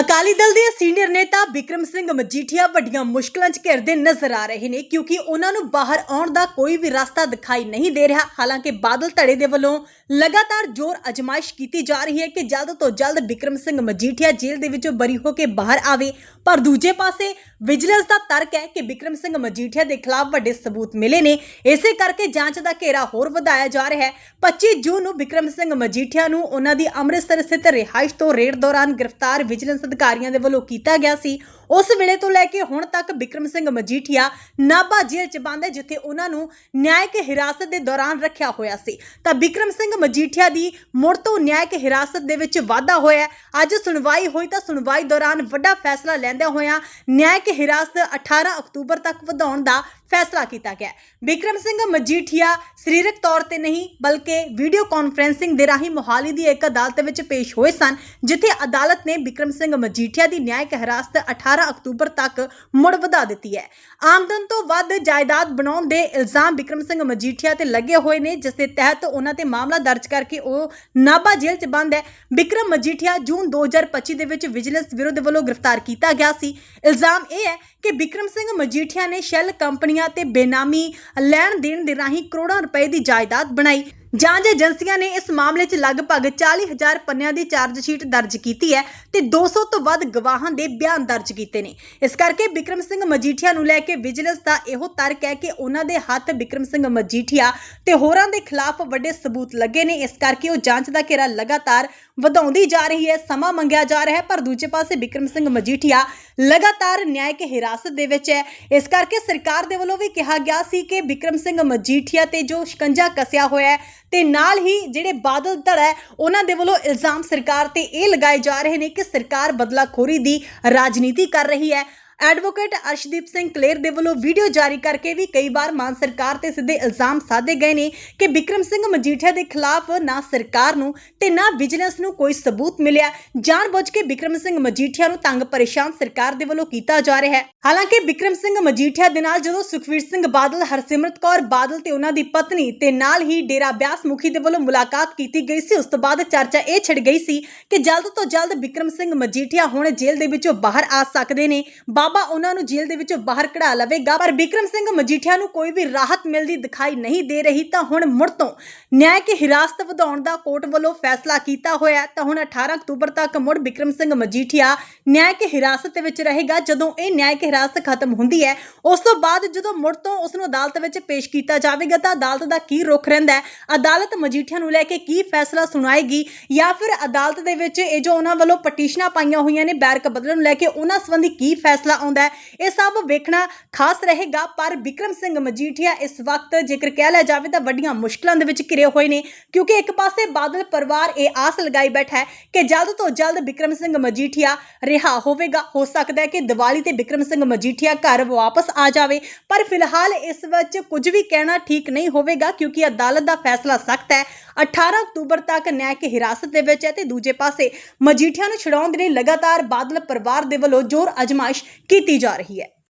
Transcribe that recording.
ਅਕਾਲੀ ਦਲ ਦੇ ਸੀਨੀਅਰ ਨੇਤਾ ਵਿਕਰਮ ਸਿੰਘ ਮਜੀਠੀਆ ਵੱਡੀਆਂ ਮੁਸ਼ਕਲਾਂ 'ਚ ਘਿਰਦੇ ਨਜ਼ਰ ਆ ਰਹੇ ਨੇ ਕਿਉਂਕਿ ਉਹਨਾਂ ਨੂੰ ਬਾਹਰ ਆਉਣ ਦਾ ਕੋਈ ਵੀ ਰਸਤਾ ਦਿਖਾਈ ਨਹੀਂ ਦੇ ਰਿਹਾ। ਹਾਲਾਂਕਿ ਬਾਦਲ ਧੜੇ ਦੇ ਵੱਲੋਂ ਲਗਾਤਾਰ ਜ਼ੋਰ ਅਜਮਾਇਸ਼ ਕੀਤੀ ਜਾ ਰਹੀ ਹੈ ਕਿ ਜਲਦ ਤੋਂ ਜਲਦ ਵਿਕਰਮ ਸਿੰਘ ਮਜੀਠੀਆ ਜੇਲ੍ਹ ਦੇ ਵਿੱਚੋਂ ਬਰੀ ਹੋ ਕੇ ਬਾਹਰ ਆਵੇ। ਪਰ ਦੂਜੇ ਪਾਸੇ ਵਿਜੀਲੈਂਸ ਦਾ ਤਰਕ ਹੈ ਕਿ ਵਿਕਰਮ ਸਿੰਘ ਮਜੀਠੀਆ ਦੇ ਖਿਲਾਫ ਵੱਡੇ ਸਬੂਤ ਮਿਲੇ ਨੇ। ਇਸੇ ਕਰਕੇ ਜਾਂਚ ਦਾ ਘੇਰਾ ਹੋਰ ਵਧਾਇਆ ਜਾ ਰਿਹਾ ਹੈ। 25 ਜੂਨ ਨੂੰ ਵਿਕਰਮ ਸਿੰਘ ਮਜੀਠੀਆ ਨੂੰ ਉਹਨਾਂ ਦੀ ਅੰਮ੍ਰਿਤਸਰ ਸਥਿਤ ਰਿਹਾਇਸ਼ ਤੋਂ ਰੇਡ ਦੌਰਾਨ ਗ੍ਰਿਫਤਾਰ ਵਿਜੀਲੈਂਸ ਅਧਿਕਾਰੀਆਂ ਦੇ ਵੱਲੋਂ ਕੀਤਾ ਗਿਆ ਸੀ। ਉਸ ਵੇਲੇ ਤੋਂ ਲੈ ਕੇ ਹੁਣ ਤੱਕ ਬਿਕਰਮ ਸਿੰਘ ਮਜੀਠੀਆ ਨਾਭਾ ਜੇਲ੍ਹ 'ਚ ਬੰਦ ਹੈ, ਜਿੱਥੇ ਉਹਨਾਂ ਨੂੰ ਨਿਆਇਕ ਹਿਰਾਸਤ ਦੇ ਦੌਰਾਨ ਰੱਖਿਆ ਹੋਇਆ ਸੀ। ਤਾਂ ਬਿਕਰਮ ਸਿੰਘ ਮਜੀਠੀਆ ਦੀ ਮੁੜ ਤੋਂ ਨਿਆਇਕ ਹਿਰਾਸਤ ਦੇ ਵਿੱਚ ਵਾਧਾ ਹੋਇਆ ਅੱਜ ਸੁਣਵਾਈ ਹੋਈ ਤਾਂ ਸੁਣਵਾਈ ਦੌਰਾਨ ਵੱਡਾ ਫੈਸਲਾ ਲੈਂਦਿਆਂ ਹੋਇਆਂ ਨਿਆਇਕ ਹਿਰਾਸਤ 18 ਅਕਤੂਬਰ ਤੱਕ ਵਧਾਉਣ ਦਾ ਫੈਸਲਾ ਕੀਤਾ ਗਿਆ ਬਿਕਰਮ ਸਿੰਘ ਮਜੀਠੀਆ ਸਰੀਰਕ ਤੌਰ ਤੇ ਨਹੀਂ, ਬਲਕਿ ਵੀਡੀਓ ਕਾਨਫਰੈਂਸਿੰਗ ਦੇ ਰਾਹੀਂ ਮੋਹਾਲੀ ਦੀ ਇੱਕ ਅਦਾਲਤ ਵਿੱਚ ਪੇਸ਼ ਹੋਏ ਸਨ, ਜਿੱਥੇ ਅਦਾਲਤ ਨੇ ਬਿਕਰਮ ਸਿੰਘ ਮਜੀਠੀਆ ਦੀ ਨਿਆਇਕ ਹਿਰਾਸਤ 18 ਅਕਤੂਬਰ ਤੱਕ ਮੁੜ ਵਧਾ ਦਿੱਤੀ ਹੈ। ਆਮਦਨ ਤੋਂ ਵੱਧ ਜਾਇਦਾਦ ਬਣਾਉਣ ਦੇ ਇਲਜ਼ਾਮ ਵਿਕਰਮ ਸਿੰਘ ਮਜੀਠੀਆ ਤੇ ਲੱਗੇ ਹੋਏ ਨੇ, ਜਿਸ ਦੇ ਤਹਿਤ ਉਹਨਾਂ ਤੇ ਮਾਮਲਾ ਦਰਜ ਕਰਕੇ ਉਹ ਨਾਭਾ ਜੇਲ੍ਹ 'ਚ ਬੰਦ ਹੈ। ਵਿਕਰਮ ਮਜੀਠੀਆ ਜੂਨ 2025 ਦੇ ਵਿੱਚ ਵਿਜੀਲੈਂਸ ਵਿਰੁੱਧ ਵੱਲੋਂ ਗ੍ਰਿਫਤਾਰ ਕੀਤਾ ਗਿਆ ਸੀ। ਇਲਜ਼ਾਮ ਇਹ ਹੈ ਕਿ ਵਿਕਰਮ ਸਿੰਘ ਮਜੀਠੀਆ ਨੇ ਸ਼ੈਲ ਕੰਪਨੀਆਂ ਤੇ ਬੇਨਾਮੀ ਲੈਣ ਦੇਣ ਦੇ ਰਾਹੀਂ ਕਰੋੜਾਂ ਰੁਪਏ ਦੀ ਜਾਇਦਾਦ ਬਣਾਈ। ਜਾਂਚ ਏਜੰਸੀਆਂ ਨੇ ਇਸ ਮਾਮਲੇ 'ਚ ਲਗਭਗ 40000 ਪੰਨਿਆਂ ਦੀ ਚਾਰਜ ਸ਼ੀਟ ਦਰਜ ਕੀਤੀ ਹੈ, ਤੇ 200 ਤੋਂ ਵੱਧ ਗਵਾਹਾਂ ਦੇ ਬਿਆਨ ਦਰਜ ਕੀਤੇ ਨੇ। ਇਸ ਕਰਕੇ ਵਿਕਰਮ ਸਿੰਘ ਮਜੀਠੀਆ ਨੂੰ ਲੈ ਕੇ ਵਿਜੀਲੈਂਸ ਦਾ ਇਹੋ ਤਰਕ ਹੈ ਕਿ ਉਹਨਾਂ ਦੇ ਹੱਥ ਵਿਕਰਮ ਸਿੰਘ ਮਜੀਠੀਆ ਤੇ ਹੋਰਾਂ ਦੇ ਖਿਲਾਫ ਵੱਡੇ ਸਬੂਤ ਲੱਗੇ ਨੇ। ਇਸ ਕਰਕੇ ਉਹ ਜਾਂਚ ਦਾ ਘੇਰਾ ਲਗਾਤਾਰ ਵਧਾਉਂਦੀ ਜਾ ਰਹੀ ਹੈ। ਸਮਾਂ ਮੰਗਿਆ ਜਾ ਰਿਹਾ ਹੈ, ਪਰ ਦੂਜੇ ਪਾਸੇ ਵਿਕਰਮ ਸਿੰਘ ਮਜੀਠੀਆ ਲਗਾਤਾਰ ਨਿਆਇਕ ਹਿਰਾਸਤ ਦੇ ਵਿੱਚ ਹੈ। ਇਸ ਕਰਕੇ ਸਰਕਾਰ ਦੇ ਵੱਲੋਂ ਵੀ ਕਿਹਾ ਗਿਆ ਸੀ ਕਿ ਵਿਕਰਮ ਸਿੰਘ ਮਜੀਠੀਆ ਤੇ ਜੋ ਸ਼ਿਕੰਜਾ ਕੱਸਿਆ ਹੋਇਆ ਹੈ ਤੇ ਨਾਲ ਹੀ ਜਿਹੜੇ ਬਾਦਲ ਧੜ ਹੈ, ਉਹਨਾਂ ਦੇ ਵੱਲੋਂ ਇਲਜ਼ਾਮ ਸਰਕਾਰ ਤੇ ਇਹ ਲਗਾਏ ਜਾ ਰਹੇ ਨੇ ਕਿ ਸਰਕਾਰ ਬਦਲਾਖੋਰੀ ਦੀ ਰਾਜਨੀਤੀ ਕਰ ਰਹੀ ਹੈ। ਐਡਵੋਕੇਟ ਅਰਸ਼ਦੀਪ ਸਿੰਘ ਕਲੇਰ ਦੇ ਵੱਲੋਂ ਵੀਡੀਓ ਜਾਰੀ ਕਰਕੇ ਵੀ ਕਈ ਵਾਰ ਮਾਨ ਸਰਕਾਰ ਤੇ ਸਿੱਧੇ ਇਲਜ਼ਾਮ ਸਾਧੇ ਗਏ ਨੇ ਕਿ ਵਿਕਰਮ ਸਿੰਘ ਮਜੀਠੀਆ ਦੇ ਖਿਲਾਫ ਨਾ ਸਰਕਾਰ ਨੂੰ ਤੇ ਨਾ ਵਿਜੀਲੈਂਸ ਨੂੰ ਕੋਈ ਸਬੂਤ ਮਿਲਿਆ। ਜਾਣਬੁੱਝ ਕੇ ਵਿਕਰਮ ਸਿੰਘ ਮਜੀਠੀਆ ਨੂੰ ਤੰਗ ਪਰੇਸ਼ਾਨ ਸਰਕਾਰ ਦੇ ਵੱਲੋਂ ਕੀਤਾ ਜਾ ਰਿਹਾ ਹੈ। ਹਾਲਾਂਕਿ ਵਿਕਰਮ ਸਿੰਘ ਮਜੀਠੀਆ ਦੇ ਨਾਲ ਜਦੋਂ ਸੁਖਵੀਰ ਸਿੰਘ ਬਾਦਲ, ਹਰਸਿਮਰਤ ਕੌਰ ਬਾਦਲ ਤੇ ਉਹਨਾਂ ਦੀ ਪਤਨੀ ਤੇ ਨਾਲ ਹੀ ਡੇਰਾ ਬਿਆਸ ਮੁਖੀ ਦੇ ਵੱਲੋਂ ਮੁਲਾਕਾਤ ਕੀਤੀ ਗਈ ਸੀ, ਉਸ ਤੋਂ ਬਾਅਦ ਚਰਚਾ ਇਹ ਛਿੜ ਗਈ ਸੀ ਕਿ ਜਲਦ ਤੋਂ ਜਲਦ ਵਿਕਰਮ ਸਿੰਘ ਮਜੀਠੀਆ ਹੁਣ ਜੇਲ੍ਹ ਦੇ ਵਿੱਚੋਂ ਬਾਹਰ ਆ ਸਕਦੇ ਨੇ। ਬਾਬਾ ਉਹਨਾਂ ਨੂੰ ਜੇਲ੍ਹ ਦੇ ਵਿੱਚੋਂ ਬਾਹਰ ਕਢਾ ਲਵੇਗਾ। ਪਰ ਵਿਕਰਮ ਸਿੰਘ ਮਜੀਠੀਆ ਨੂੰ ਕੋਈ ਵੀ ਰਾਹਤ ਮਿਲਦੀ ਦਿਖਾਈ ਨਹੀਂ ਦੇ ਰਹੀ, ਤਾਂ ਹੁਣ ਮੁੜ ਤੋਂ ਨਿਆਇਕ ਹਿਰਾਸਤ ਵਧਾਉਣ ਦਾ ਕੋਰਟ ਵੱਲੋਂ ਫੈਸਲਾ ਕੀਤਾ ਹੋਇਆ ਤਾਂ ਹੁਣ 18 ਅਕਤੂਬਰ ਤੱਕ ਮੁੜ ਵਿਕਰਮ ਸਿੰਘ ਮਜੀਠੀਆ ਨਿਆਇਕ ਹਿਰਾਸਤ ਵਿੱਚ ਰਹੇਗਾ। ਜਦੋਂ ਇਹ ਨਿਆਇਕ ਹਿਰਾਸਤ ਖਤਮ ਹੁੰਦੀ ਹੈ, ਉਸ ਤੋਂ ਬਾਅਦ ਜਦੋਂ ਮੁੜ ਤੋਂ ਉਸ ਨੂੰ ਅਦਾਲਤ ਵਿੱਚ ਪੇਸ਼ ਕੀਤਾ ਜਾਵੇਗਾ, ਤਾਂ ਅਦਾਲਤ ਦਾ ਕੀ ਰੁਖ ਰਹਿੰਦਾ ਹੈ? ਅਦਾਲਤ ਮਜੀਠੀਆ ਨੂੰ ਲੈ ਕੇ ਕੀ ਫੈਸਲਾ ਸੁਣਾਏਗੀ? ਜਾਂ ਫਿਰ ਅਦਾਲਤ ਦੇ ਵਿੱਚ ਇਹ ਜੋ ਉਹਨਾਂ ਵੱਲੋਂ ਪਟੀਸ਼ਨਾਂ ਪਾਈਆਂ ਹੋਈਆਂ ਨੇ ਬੈਰਕ ਬਦਲਣ ਨੂੰ ਲੈ ਕੇ ਉਹਨਾਂ ਸੰਬੰਧੀ ਕੀ ਫੈਸਲਾ ਆਉਂਦਾ ਹੈ। ਇਹ ਸਭ ਵੇਖਣਾ ਖਾਸ ਰਹੇਗਾ, ਪਰ ਵਿਕਰਮ ਸਿੰਘ ਮਜੀਠੀਆ ਇਸ ਵਕਤ ਜੇਕਰ ਕਹਿ ਲਿਆ ਜਾਵੇ ਤਾਂ ਵੱਡੀਆਂ ਮੁਸ਼ਕਲਾਂ ਦੇ ਵਿੱਚ ਘਿਰੇ ਹੋਏ ਨੇ, ਕਿਉਂਕਿ ਇੱਕ ਪਾਸੇ ਬਾਦਲ ਪਰਿਵਾਰ ਇਹ ਆਸ ਲਗਾਈ ਬੈਠਾ ਹੈ ਕਿ ਜਲਦ ਤੋਂ ਜਲਦ ਵਿਕਰਮ ਸਿੰਘ ਮਜੀਠੀਆ ਰਿਹਾ ਹੋਵੇਗਾ। ਹੋ ਸਕਦਾ ਹੈ ਕਿ ਦੀਵਾਲੀ ਤੇ ਵਿਕਰਮ ਸਿੰਘ ਮਜੀਠੀਆ ਘਰ ਵਾਪਸ ਆ ਜਾਵੇ, ਪਰ ਫਿਲਹਾਲ ਇਸ ਵਿੱਚ ਕੁਝ ਵੀ ਕਹਿਣਾ ਠੀਕ ਨਹੀਂ ਹੋਵੇਗਾ, ਕਿਉਂਕਿ ਅਦਾਲਤ ਦਾ ਫੈਸਲਾ ਸਖਤ ਹੈ। 18 ਅਕਤੂਬਰ ਤੱਕ ਨਿਆਇਕ ਹਿਰਾਸਤ ਦੇ ਵਿੱਚ ਹੈ ਤੇ ਦੂਜੇ ਪਾਸੇ ਮਜੀਠੀਆ ਨੂੰ ਛੁਡਾਉਣ ਦੇ ਲਈ ਲਗਾਤਾਰ ਬਾਦਲ ਪਰਿਵਾਰ ਦੇ ਵੱਲੋਂ ਜ਼ੋਰ ਅਜਮਾਇਸ਼ ਕੀਤੀ ਜਾ ਰਹੀ ਹੈ।